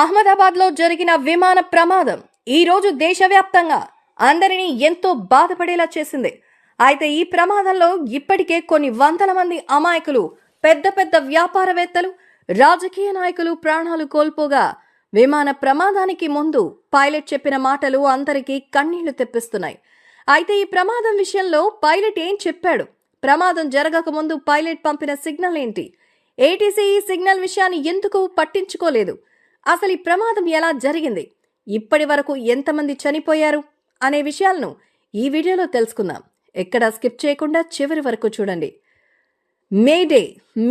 అహ్మదాబాద్లో జరిగిన విమాన ప్రమాదం ఈరోజు దేశవ్యాప్తంగా అందరినీ ఎంతో బాధపడేలా చేసింది. అయితే ఈ ప్రమాదంలో ఇప్పటికే కొన్ని వందల మంది అమాయకులు పెద్ద పెద్ద వ్యాపారవేత్తలు రాజకీయ నాయకులు ప్రాణాలు కోల్పోగా విమాన ప్రమాదానికి ముందు పైలట్ చెప్పిన మాటలు అందరికీ కన్నీళ్ళు తెప్పిస్తున్నాయి. అయితే ఈ ప్రమాదం విషయంలో పైలట్ ఏం చెప్పాడు? ప్రమాదం జరగక ముందు పైలట్ పంపిన సిగ్నల్ ఏంటి? ఏటీసీ ఈ సిగ్నల్ విషయాన్ని ఎందుకు పట్టించుకోలేదు? అసలు ఈ ప్రమాదం ఎలా జరిగింది? ఇప్పటి వరకు ఎంతమంది చనిపోయారు? అనే విషయాలను ఈ వీడియోలో తెలుసుకుందాం. ఎక్కడ స్కిప్ చేయకుండా చివరి వరకు చూడండి. Mayday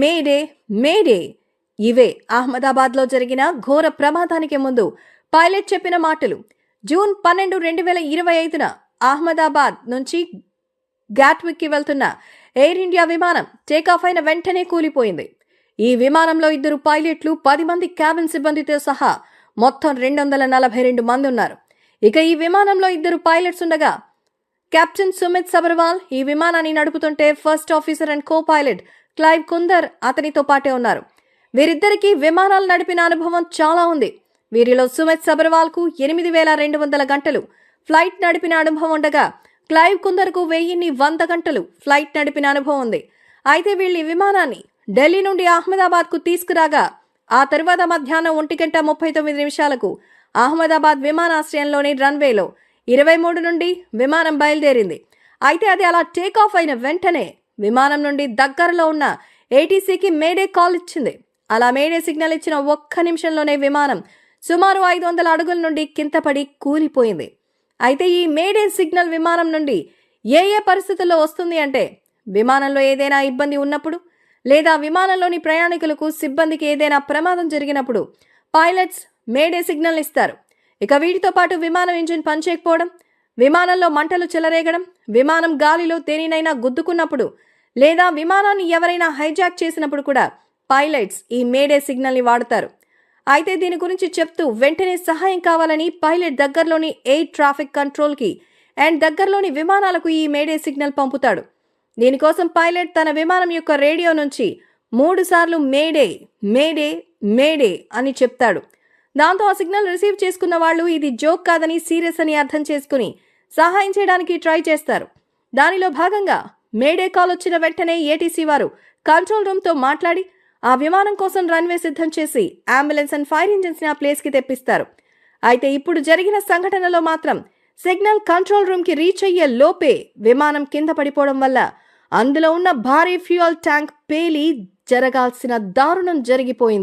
Mayday Mayday! ఇవే అహ్మదాబాద్లో జరిగిన ఘోర ప్రమాదానికి ముందు పైలట్ చెప్పిన మాటలు. జూన్ పన్నెండు రెండు వేల ఇరవై ఐదున అహ్మదాబాద్ నుంచి గాట్విక్కి వెళ్తున్న ఎయిర్ ఇండియా విమానం టేకాఫ్ అయిన వెంటనే కూలిపోయింది. ఈ విమానంలో ఇద్దరు పైలట్లు పది మంది క్యాబిన్ సిబ్బందితో సహా మొత్తం రెండు వందల నలభై రెండు మంది ఉన్నారు ఇక ఈ విమానంలో ఇద్దరు పైలట్స్ ఉండగా కెప్టెన్ సుమిత్ సబర్వాల్ ఈ విమానాన్ని నడుపుతుంటే first officer and co pilot Clive Kunder అతనితో పాటే ఉన్నారు. వీరిద్దరికీ విమానాలు నడిపిన అనుభవం చాలా ఉంది. వీరిలో సుమిత్ సబర్వాల్కు ఎనిమిది వేల రెండు వందల గంటలు ఫ్లైట్ నడిపిన అనుభవం ఉండగా క్లైవ్ కుందర్కు వెయ్యిన్ని వంద గంటలు ఫ్లైట్ నడిపిన అనుభవం ఉంది. అయితే వీళ్ళు ఈ విమానాన్ని ఢిల్లీ నుండి అహ్మదాబాద్కు తీసుకురాగా ఆ తర్వాత మధ్యాహ్నం ఒంటి గంట ముప్పై తొమ్మిది నిమిషాలకు అహ్మదాబాద్ విమానాశ్రయంలోని రన్వేలో ఇరవై మూడు నుండి విమానం బయలుదేరింది. అయితే అది అలా టేక్ ఆఫ్ అయిన వెంటనే విమానం నుండి దగ్గరలో ఉన్న ఏటీసీకి మేడే కాల్ ఇచ్చింది. అలా మేడే సిగ్నల్ ఇచ్చిన ఒక్క నిమిషంలోనే విమానం సుమారు ఐదు వందల అడుగుల నుండి కిందపడి కూలిపోయింది. అయితే ఈ మేడే సిగ్నల్ విమానం నుండి ఏ ఏ పరిస్థితుల్లో వస్తుంది అంటే విమానంలో ఏదైనా ఇబ్బంది ఉన్నప్పుడు లేదా విమానంలోని ప్రయాణికులకు సిబ్బందికి ఏదైనా ప్రమాదం జరిగినప్పుడు పైలట్స్ మేడే సిగ్నల్ ఇస్తారు. ఇక వీటితో పాటు విమానం ఇంజిన్ పనిచేయకపోవడం విమానంలో మంటలు చెలరేగడం విమానం గాలిలో దేనినైనా గుద్దుకున్నప్పుడు లేదా విమానాన్ని ఎవరైనా హైజాక్ చేసినప్పుడు కూడా పైలట్స్ ఈ మేడే సిగ్నల్ని వాడతారు. అయితే దీని గురించి చెప్తూ వెంటనే సహాయం కావాలని పైలట్ దగ్గరలోని ఎయిర్ ట్రాఫిక్ కంట్రోల్కి అండ్ దగ్గరలోని విమానాలకు ఈ మేడే సిగ్నల్ పంపుతాడు. దీనికోసం పైలట్ తన విమానం యొక్క రేడియో నుంచి మూడుసార్లు మేడే మేడే మేడే అని చెప్తాడు. దాంతో ఆ సిగ్నల్ రిసీవ్ చేసుకున్న వాళ్ళు ఇది జోక్ కాదని సీరియస్ అని అర్థం చేసుకుని సహాయం చేయడానికి ట్రై చేస్తారు. దానిలో భాగంగా మేడే కాల్ వచ్చిన వెంటనే ఏటీసీ వారు కంట్రోల్ రూమ్తో మాట్లాడి ఆ విమానం కోసం రన్వే సిద్ధం చేసి అంబులెన్స్ అండ్ ఫైర్ ఇంజిన్స్ని ఆ ప్లేస్కి తెప్పిస్తారు. అయితే ఇప్పుడు జరిగిన సంఘటనలో మాత్రం సిగ్నల్ కంట్రోల్ రూమ్కి రీచ్ అయ్యే లోపే విమానం కింద పడిపోవడం వల్ల అందులో ఉన్న భారీ ఫ్యూయల్ ట్యాంక్ పేలి జరగాల్సిన దారుణం జరిగిపోయింది.